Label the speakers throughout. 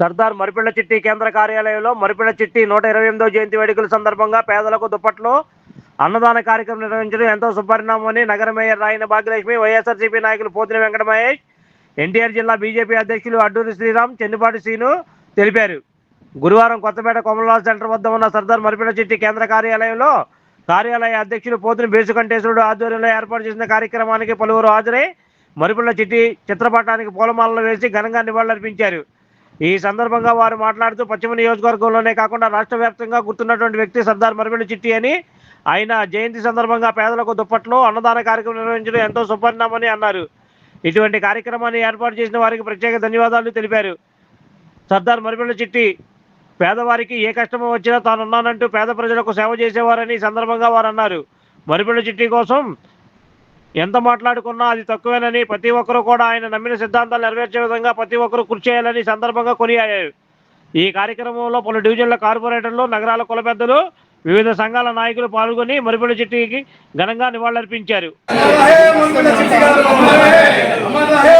Speaker 1: సర్దార్ మరిపిళ్ళ చిట్టి కేంద్ర కార్యాలయంలో మరిపిళ్ళ చిట్టి నూట ఇరవై ఎనిమిదో జయంతి వేడుకల సందర్భంగా పేదలకు దుప్పట్లు అన్నదాన కార్యక్రమం నిర్వహించడం ఎంతో సుపరిణామని నగర మేయర్ రాయన భాగ్యలక్ష్మి వైఎస్ఆర్సీపీ నాయకులు పోతిన వెంకట మహేష్ ఎన్టీఆర్ జిల్లా బీజేపీ అధ్యక్షులు అడ్డూరి శ్రీరామ్ చెన్నిపాటి శ్రీను తెలిపారు. గురువారం కొత్తపేట కొమలనాథ్ సెంటర్ వద్ద ఉన్న సర్దార్ మరిపిళ్ళ చిట్టి కేంద్ర కార్యాలయంలో కార్యాలయ అధ్యక్షులు పోతుని బేసుకంఠేశ్వరుడు ఆధ్వర్యంలో ఏర్పాటు చేసిన కార్యక్రమానికి పలువురు హాజరై మరిపిళ్ళ చిట్టి చిత్రపటానికి పూలమాలలు వేసి ఘనంగా నివాళులర్పించారు. ఈ సందర్భంగా వారు మాట్లాడుతూ పశ్చిమ నియోజకవర్గంలోనే కాకుండా రాష్ట్ర వ్యాప్తంగా గుర్తున్నటువంటి వ్యక్తి సర్దార్ మరిమిడి చిట్టి అని ఆయన జయంతి సందర్భంగా పేదలకు దుప్పట్లు అన్నదాన కార్యక్రమం నిర్వహించడం ఎంతో సుపరిణామని అన్నారు. ఇటువంటి కార్యక్రమాన్ని ఏర్పాటు చేసిన వారికి ప్రత్యేక ధన్యవాదాలు తెలిపారు. సర్దార్ మరిపిళ్ళ చిట్టి పేదవారికి ఏ కష్టము వచ్చినా తానున్నానంటూ పేద ప్రజలకు సేవ చేసేవారని సందర్భంగా వారు అన్నారు. మరిపిళ్ళ చిట్టి కోసం ఎంత మాట్లాడుకున్నా అది తక్కువేనని ప్రతి ఒక్కరూ కూడా ఆయన నమ్మిన సిద్ధాంతాలు నెరవేర్చే విధంగా ప్రతి ఒక్కరూ కృషి చేయాలని సందర్భంగా కొనియాడారు ఈ కార్యక్రమంలో పలు డివిజన్ల కార్పొరేటర్లు నగరాల కుల పెద్దలు వివిధ సంఘాల నాయకులు పాల్గొని మరిపల్లి చిట్టికి ఘనంగా నివాళులర్పించారు
Speaker 2: హే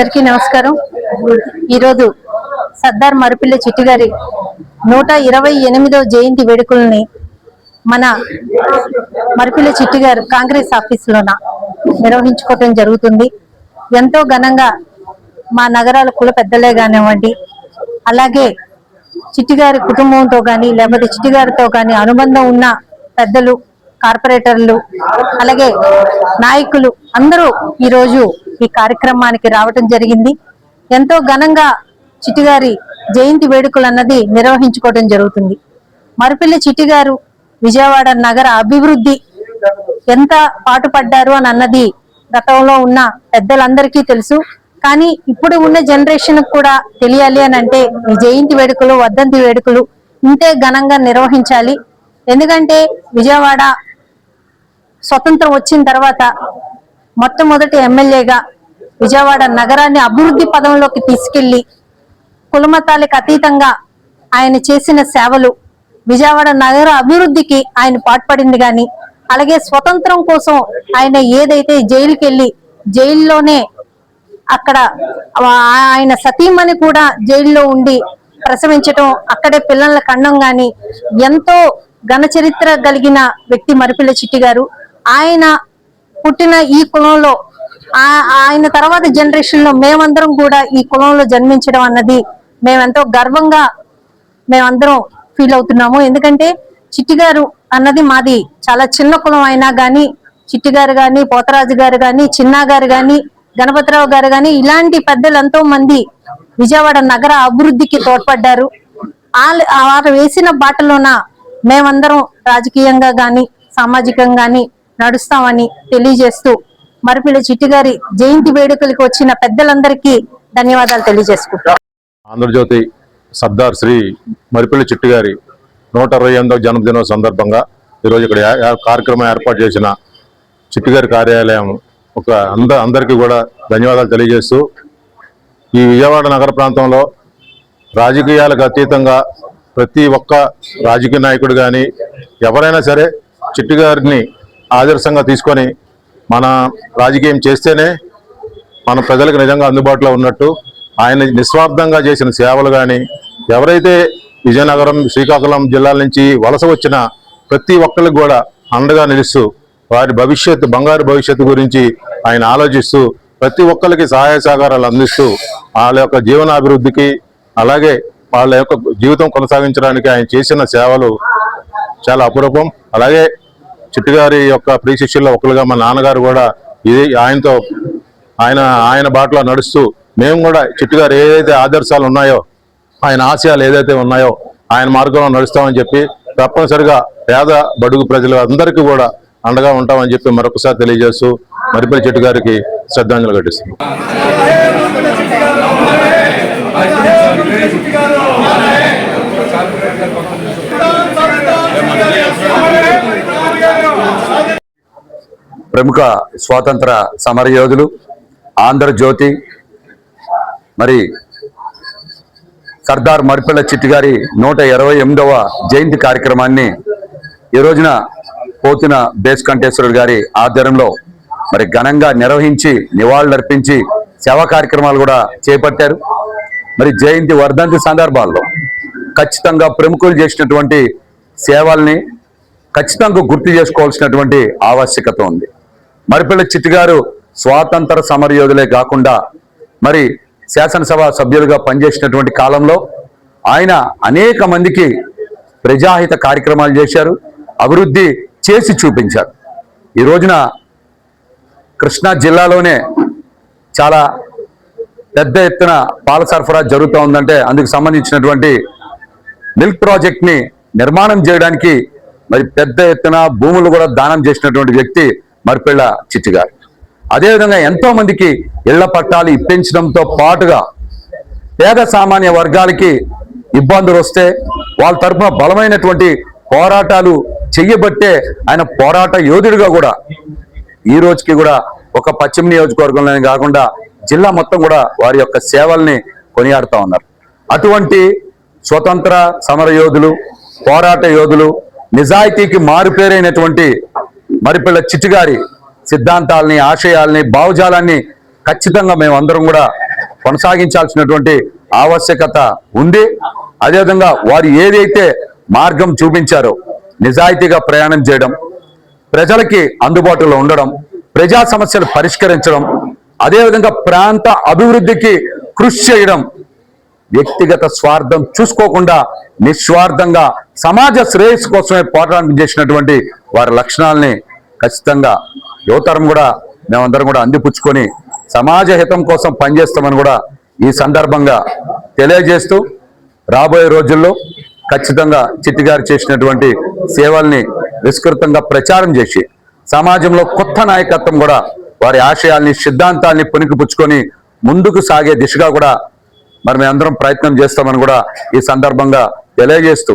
Speaker 3: అందరికీ నమస్కారం. ఈరోజు సర్దార్ మరుపిల్లి చిట్టి గారి నూట ఇరవై ఎనిమిదో జయంతి వేడుకల్ని మన మరిపిల్లి చిట్టి గారు కాంగ్రెస్ ఆఫీసులోన నిర్వహించుకోవటం జరుగుతుంది. ఎంతో ఘనంగా మా నగరాల కుల పెద్దలే కానివ్వండి అలాగే చిట్టి గారి కుటుంబంతో కానీ లేకపోతే చిట్టి గారితో కానీ అనుబంధం ఉన్న పెద్దలు కార్పొరేటర్లు అలాగే నాయకులు అందరూ ఈరోజు ఈ కార్యక్రమానికి రావటం జరిగింది. ఎంతో ఘనంగా చిట్టిగారి జయంతి వేడుకలు అన్నది నిర్వహించుకోవడం జరుగుతుంది. మరుపిల్లి చిటిగారు విజయవాడ నగర అభివృద్ధి ఎంత పాటుపడ్డారు అని అన్నది గతంలో ఉన్న పెద్దలందరికీ తెలుసు. కానీ ఇప్పుడు ఉన్న జనరేషన్ కూడా తెలియాలి అని అంటే ఈ జయంతి వేడుకలు వర్ధంతి వేడుకలు ఇంతే ఘనంగా నిర్వహించాలి. ఎందుకంటే విజయవాడ స్వతంత్రం వచ్చిన తర్వాత మొట్టమొదటి ఎమ్మెల్యేగా విజయవాడ నగరాన్ని అభివృద్ధి పదంలోకి తీసుకెళ్ళి కులమతాలకు అతీతంగా ఆయన చేసిన సేవలు విజయవాడ నగర అభివృద్ధికి ఆయన పాటుపడింది కానీ అలాగే స్వతంత్రం కోసం ఆయన ఏదైతే జైలుకి వెళ్ళి జైల్లోనే అక్కడ ఆయన సతీమణి కూడా జైల్లో ఉండి ప్రసవించటం అక్కడే పిల్లల కండం గాని ఎంతో ఘన చరిత్ర కలిగిన వ్యక్తి మరిపిల్ల చిట్టి గారు. ఆయన పుట్టిన ఈ కులంలో ఆ- ఆయన తర్వాత జనరేషన్లో మేమందరం కూడా ఈ కులంలో జన్మించడం అన్నది మేమెంతో గర్వంగా మేమందరం ఫీల్ అవుతున్నాము. ఎందుకంటే చిట్టి గారు అన్నది మాది చాలా చిన్న కులం అయినా గాని చిట్టి గారు గాని పోతరాజు గారు గాని చిన్నా గారు గాని గణపతిరావు గారు గాని ఇలాంటి పెద్దలు ఎంతో మంది విజయవాడ నగర అభివృద్ధికి తోడ్పడ్డారు. ఆల్- వారు వేసిన బాటలోన మేమందరం రాజకీయంగా గాని సామాజికంగా గాని నడుస్తామని తెలియజేస్తూ మరిపిల్లి చిట్టి గారి జయంతి వేడుకలకు వచ్చిన పెద్దలందరికీ ధన్యవాదాలు తెలియజేసుకుంటాం
Speaker 4: ఆంధ్రజ్యోతి సర్దార్ శ్రీ మరిపిల్లి చిట్టి గారి నూట అరవై ఎనిమిదవ జన్మదినం సందర్భంగా ఈరోజు ఇక్కడ యా- కార్యక్రమం ఏర్పాటు చేసిన చిట్టి గారి కార్యాలయం ఒక అంద అందరికీ కూడా ధన్యవాదాలు తెలియజేస్తూ ఈ విజయవాడ నగర ప్రాంతంలో రాజకీయాలకు అతీతంగా ప్రతి ఒక్క రాజకీయ నాయకుడు కానీ ఎవరైనా సరే చిట్టి గారిని ఆదర్శంగా తీసుకొని మన రాజకీయం చేస్తేనే మన ప్రజలకు నిజంగా అందుబాటులో ఉన్నట్టు ఆయన నిస్వార్థంగా చేసిన సేవలు కానీ ఎవరైతే విజయనగరం శ్రీకాకుళం జిల్లాల నుంచి వలస వచ్చిన ప్రతి ఒక్కరికి కూడా అండగా నిలుస్తూ వారి భవిష్యత్తు బంగారు భవిష్యత్తు గురించి ఆయన ఆలోచిస్తూ ప్రతి ఒక్కరికి సహాయ సహకారాలు అందిస్తూ వాళ్ళ యొక్క జీవనాభివృద్ధికి అలాగే వాళ్ళ యొక్క జీవితం కొనసాగించడానికి ఆయన చేసిన సేవలు చాలా అపురూపం. అలాగే చిట్టుగారి యొక్క ప్రియ శిష్యుల్లో ఒకరుగా మా నాన్నగారు కూడా ఇది ఆయనతో ఆయన ఆయన బాటలో నడుస్తూ మేము కూడా చిట్టుగారు ఏదైతే ఆదర్శాలు ఉన్నాయో ఆయన ఆశయాలు ఏదైతే ఉన్నాయో ఆయన మార్గంలో నడుస్తామని చెప్పి తప్పనిసరిగా పేద బడుగు ప్రజలు అందరికీ కూడా అండగా ఉంటామని చెప్పి మరొకసారి తెలియజేస్తూ మరిపల్లి చెట్టు గారికి శ్రద్ధాంజలి ఘటిస్తున్నాం
Speaker 5: ప్రముఖ స్వాతంత్ర సమరయోధులు ఆంధ్రజ్యోతి మరి సర్దార్ మరిపల్ల చిట్టి గారి నూట ఇరవై ఎనిమిదవ జయంతి కార్యక్రమాన్ని ఈ రోజున పోతున బేస్కంఠేశ్వరుడు గారి ఆధ్వర్యంలో మరి ఘనంగా నిర్వహించి నివాళులర్పించి సేవా కార్యక్రమాలు కూడా చేపట్టారు. మరి జయంతి వర్ధంతి సందర్భాల్లో ఖచ్చితంగా ప్రముఖులు చేసినటువంటి సేవల్ని ఖచ్చితంగా గుర్తు చేసుకోవాల్సినటువంటి ఆవశ్యకత ఉంది. మరిపల్లి చిట్టి గారు స్వాతంత్ర సమరయోధులే కాకుండా మరి శాసనసభ సభ్యులుగా పనిచేసినటువంటి కాలంలో ఆయన అనేక మందికి ప్రజాహిత కార్యక్రమాలు చేశారు అభివృద్ధి చేసి చూపించారు. ఈ రోజున కృష్ణా జిల్లాలోనే చాలా పెద్ద ఎత్తున పాల సరఫరా జరుగుతూ ఉందంటే అందుకు సంబంధించినటువంటి మిల్క్ ప్రాజెక్ట్ని నిర్మాణం చేయడానికి మరి పెద్ద ఎత్తున భూములు కూడా దానం చేసినటువంటి వ్యక్తి మరిపిళ్ళ చిట్టి గారు అదేవిధంగా ఎంతో మందికి ఇళ్ళ పట్టాలు ఇప్పించడంతో పాటుగా పేద సామాన్య వర్గాలకి ఇబ్బందులు వస్తే వాళ్ళ తరపున బలమైనటువంటి పోరాటాలు చెయ్యబట్టే ఆయన పోరాట యోధుడిగా కూడా ఈ రోజుకి కూడా ఒక పశ్చిమ నియోజకవర్గంలోనే కాకుండా జిల్లా మొత్తం కూడా వారి యొక్క సేవల్ని కొనియాడుతా ఉన్నారు. అటువంటి స్వతంత్ర సమర యోధులు పోరాట యోధులు నిజాయితీకి మారుపేరైనటువంటి మరిపిల్ల చిట్టిగారి సిద్ధాంతాలని ఆశయాల్ని భావజాలాన్ని ఖచ్చితంగా మేమందరం కూడా కొనసాగించాల్సినటువంటి ఆవశ్యకత ఉంది. అదేవిధంగా వారు ఏదైతే మార్గం చూపించారో నిజాయితీగా ప్రయాణం చేయడం ప్రజలకి అందుబాటులో ఉండడం ప్రజా సమస్యలు పరిష్కరించడం అదేవిధంగా ప్రాంత అభివృద్ధికి కృషి చేయడం వ్యక్తిగత స్వార్థం చూసుకోకుండా నిస్వార్థంగా సమాజ శ్రేయస్సు కోసమే పోరాటం చేసినటువంటి వారి లక్షణాలని ఖచ్చితంగా యువతరం కూడా మేమందరం కూడా అందిపుచ్చుకొని సమాజ హితం కోసం పనిచేస్తామని కూడా ఈ సందర్భంగా తెలియజేస్తూ రాబోయే రోజుల్లో ఖచ్చితంగా చిట్టి గారు చేసినటువంటి సేవల్ని విస్తృతంగా ప్రచారం చేసి సమాజంలో కొత్త నాయకత్వం కూడా వారి ఆశయాల్ని సిద్ధాంతాల్ని పుణికిపుచ్చుకొని ముందుకు సాగే దిశగా కూడా మరి మేమందరం ప్రయత్నం చేస్తామని కూడా ఈ సందర్భంగా తెలియజేస్తూ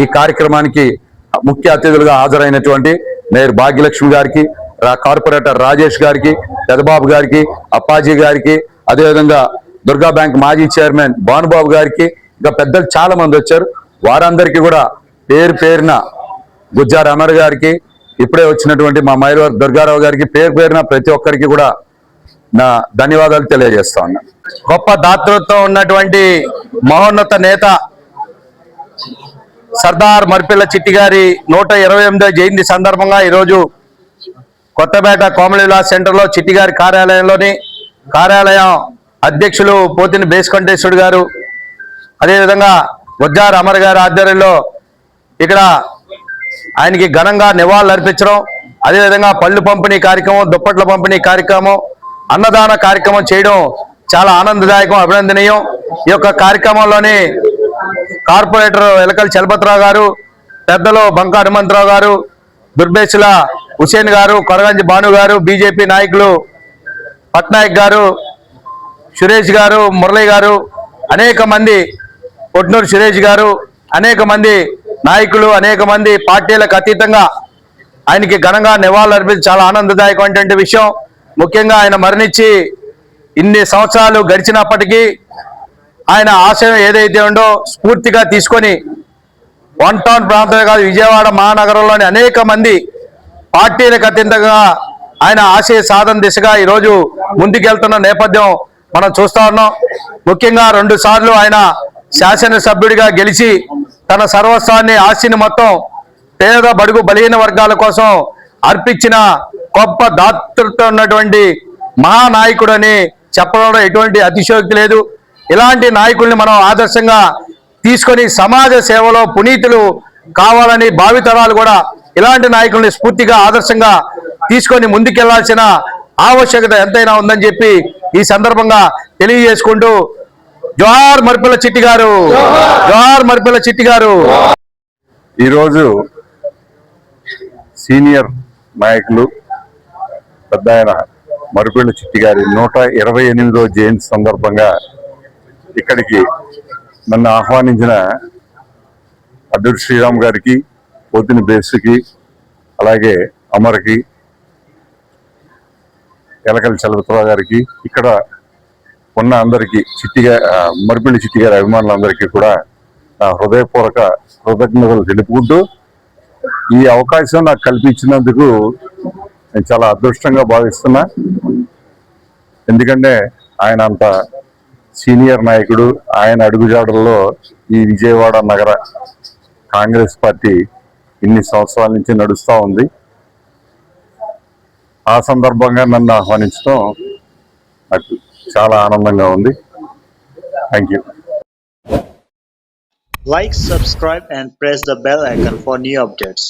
Speaker 5: ఈ కార్యక్రమానికి ముఖ్య అతిథులుగా హాజరైనటువంటి మేయర్ భాగ్యలక్ష్మి గారికి రా- కార్పొరేటర్ రాజేష్ గారికి పెదబాబు గారికి అప్పాజీ గారికి అదేవిధంగా దుర్గా బ్యాంక్ మాజీ చైర్మన్ భానుబాబు గారికి ఇంకా పెద్దలు చాలా మంది వచ్చారు. వారందరికీ కూడా పేరు పేరున గుజ్జార్ అమర్ గారికి ఇప్పుడే వచ్చినటువంటి మా మైలవర్ దుర్గారావు గారికి పేరు పేరున ప్రతి ఒక్కరికి కూడా నా ధన్యవాదాలు తెలియజేస్తా ఉన్నా.
Speaker 1: గొప్ప దాతృత్వం ఉన్నటువంటి మహోన్నత నేత సర్దార్ మర్పిల్ల చిట్టి గారి నూట ఇరవై ఎనిమిదో జయంతి సందర్భంగా ఈరోజు కొత్తపేట కోమలి విలాస్ సెంటర్లో చిట్టి గారి కార్యాలయంలోని కార్యాలయం అధ్యక్షులు పోతిని బేస్కంటేశ్వరుడు గారు అదేవిధంగా వజ్జార్ అమర్ గారి ఆధ్వర్యంలో ఇక్కడ ఆయనకి ఘనంగా నివాళులు అర్పించడం అదేవిధంగా పళ్ళు పంపిణీ కార్యక్రమం దుప్పట్ల పంపిణీ కార్యక్రమం అన్నదాన కార్యక్రమం చేయడం చాలా ఆనందదాయకం అభినందనీయం. ఈ యొక్క కార్యక్రమంలోని కార్పొరేటర్ ఎలకల చలపతిరావు గారు పెద్దలు బంకా హనుమంతరావు గారు దుర్బేసుల హుసేన్ గారు కొడగంజి భాను గారు బీజేపీ నాయకులు పట్నాయక్ గారు సురేష్ గారు మురళి గారు అనేక మంది
Speaker 6: కొట్నూరు సురేష్ గారు అనేక మంది నాయకులు అనేక మంది పార్టీలకు అతీతంగా ఆయనకి ఘనంగా నివాళులు అర్పించి చాలా ఆనందదాయకమైనటువంటి విషయం. ముఖ్యంగా ఆయన మరణించి ఇన్ని సంవత్సరాలు గడిచినప్పటికీ ఆయన ఆశయం ఏదైతే ఉందో స్ఫూర్తిగా తీసుకొని వన్ టౌన్ ప్రాంతమే కాదు విజయవాడ మహానగరంలోని అనేక మంది పార్టీలకు అత్యంతగా ఆయన ఆశయ సాధన దిశగా ఈరోజు ముందుకెళ్తున్న నేపథ్యం మనం చూస్తా ఉన్నాం. ముఖ్యంగా రెండు సార్లు ఆయన శాసనసభ్యుడిగా గెలిచి తన సర్వస్వాన్ని ఆస్తిని మొత్తం పేద బడుగు బలహీన వర్గాల కోసం అర్పించిన గొప్ప దాతృత్వం ఉన్నటువంటి మహానాయకుడు అని చెప్పడంలో ఎటువంటి అతిశయోక్తి లేదు. ఇలాంటి నాయకుల్ని మనం ఆదర్శంగా తీసుకొని సమాజ సేవలో పునీతులు కావాలని భావితరాలు కూడా ఇలాంటి నాయకుల్ని స్ఫూర్తిగా ఆదర్శంగా తీసుకొని ముందుకెళ్ళాల్సిన ఆవశ్యకత ఎంతైనా ఉందని చెప్పి ఈ సందర్భంగా తెలియజేసుకుంటూ జోహార్ మరిపిల్ల చిట్టి గారు జోహార్ మరిపిల్ల చిట్టి గారు.
Speaker 7: ఈరోజు సీనియర్ నాయకులు పెద్ద ఆయన మరిపిల్ల చిట్టి గారి నూట ఇరవై ఎనిమిదో జయంతి సందర్భంగా ఇక్కడికి నన్ను ఆహ్వానించిన అడ్డూరు శ్రీరామ్ గారికి పోతిని బేస్కి అలాగే అమర్కి ఎలకల చలపతిరావు గారికి ఇక్కడ ఉన్న అందరికీ చిట్టిగా మరిపిల్లి చిట్టి గారి అభిమానులందరికీ కూడా నా హృదయపూర్వక కృతజ్ఞతలు తెలుపుకుంటూ ఈ అవకాశం నాకు కల్పించినందుకు నేను చాలా అదృష్టంగా భావిస్తున్నా. ఎందుకంటే ఆయన అంత సీనియర్ నాయకుడు ఆయన అడుగుజాడల్లో ఈ విజయవాడ నగర కాంగ్రెస్ పార్టీ ఇన్ని సంవత్సరాల నుంచి నడుస్తూ ఉంది. ఆ సందర్భంగా నన్ను ఆహ్వానించడం నాకు చాలా ఆనందంగా ఉంది. Thank you
Speaker 8: like subscribe and press the bell icon for new updates